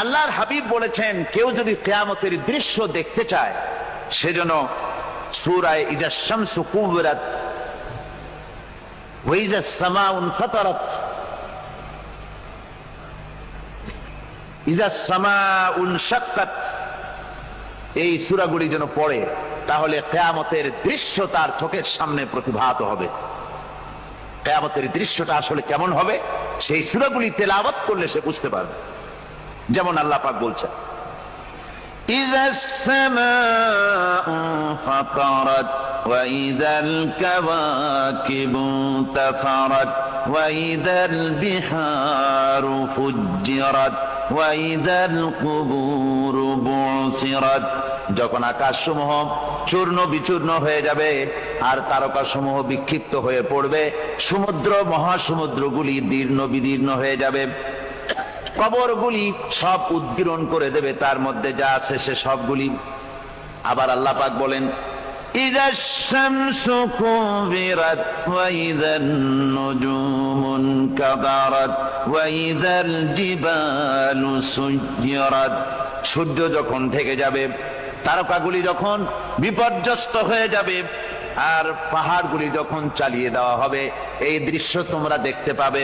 আল্লাহর হাবিব বলেছেন, কেউ যদি কেয়ামতের দৃশ্য দেখতে চায় সেজন্য সুরায় ইজা শামসু কুবরাত ওয়াইজা সামাউন ফাতারাত। ইজা সামাউন শাক্কাত। এই সূরাগুলি যেন পড়ে, তাহলে কেয়ামতের দৃশ্য তার চোখের সামনে প্রতিভাত হবে। কেয়ামতের দৃশ্যটা আসলে কেমন হবে? সেই সূরাগুলি তেলাওয়াত করলে সে বুঝতে পারবে যেমন আল্লাহ পাক বলছেন إذا السماء فطرت وإذا الكواكب انتثرت وإذا البحار فجرت وإذا القبور بعثرت যখন আকাশসমূহ চূর্ণ বিচূর্ণ হয়ে যাবে আর তারকাসমূহ বিক্ষিপ্ত হয়ে পড়বে, সমুদ্র মহাসমুদ্রগুলি দীর্ণ বিদীর্ণ হয়ে যাবে। কবরগুলি সব উদ্গীরণ করে দেবে, তার মধ্যে যা আছে সে সবগুলি। আবার আল্লাহ পাক বলেন إذا الشمس كورت وإذا النجوم انكدرت وإذا الجبال سيرت সূর্য যখন থেকে যাবে তারকাগুলি যখন বিপর্যস্ত হয়ে যাবে আর পাহাড়গুলি যখন চালিয়ে দেওয়া হবে এই দৃশ্য তোমরা দেখতে পাবে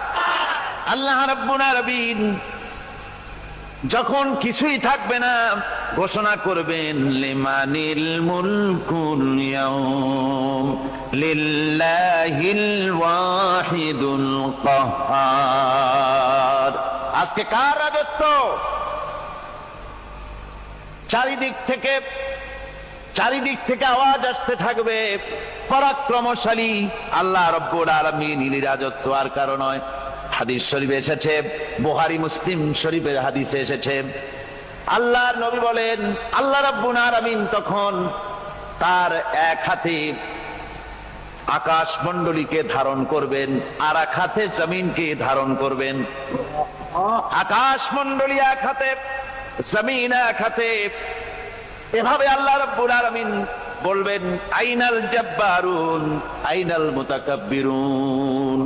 আল্লাহ যখন কিছুই থাকবে না, ঘোষণা করবেন, লিমানিল মুলকুল আজকে কার রাজত্ব? চারিদিক থেকে চারিদিক থেকে আওয়াজ আসতে থাকবে, পরাক্রমশালী আল্লাহ রব্বুল আলামিন, ইনি রাজত্ব আর কারণ নয়। হাদিস শরীফে এসেছে বুহারি মুসলিম শরীফের হাদিসে এসেছে। আল্লাহর নবী বলেন, আল্লাহ রব্বুল আলামিন তখন তার এক হাতে আকাশ মন্ডলীকে ধারণ করবেন, আর এক হাতে জমিনকে ধারণ করবেন। আকাশ মন্ডলী এক হাতে, জমিন এক হাতে। এভাবে আল্লাহ রাব্বুল আলামিন বলবেন, আইনাল জাব্বারুন, আইনাল মুতাকাব্বিরুন।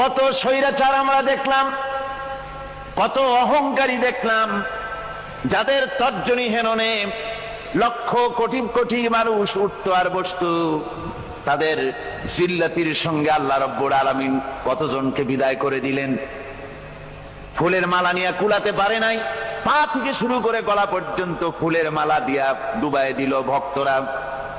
কত স্বৈরাচার আমরা দেখলাম, কত অহংকারী দেখলাম, যাদের তর্জনী হেননে লক্ষ কোটি কোটি মানুষ উঠতো আর বসতো, তাদের জিল্লাতির সঙ্গে আল্লাহ রব্বুর আলমিন কতজনকে বিদায় করে দিলেন? ফুলের মালা নিয়ে কুলাতে পারে নাই, পা থেকে শুরু করে গলা পর্যন্ত ফুলের মালা দিয়া ডুবাই দিল ভক্তরা।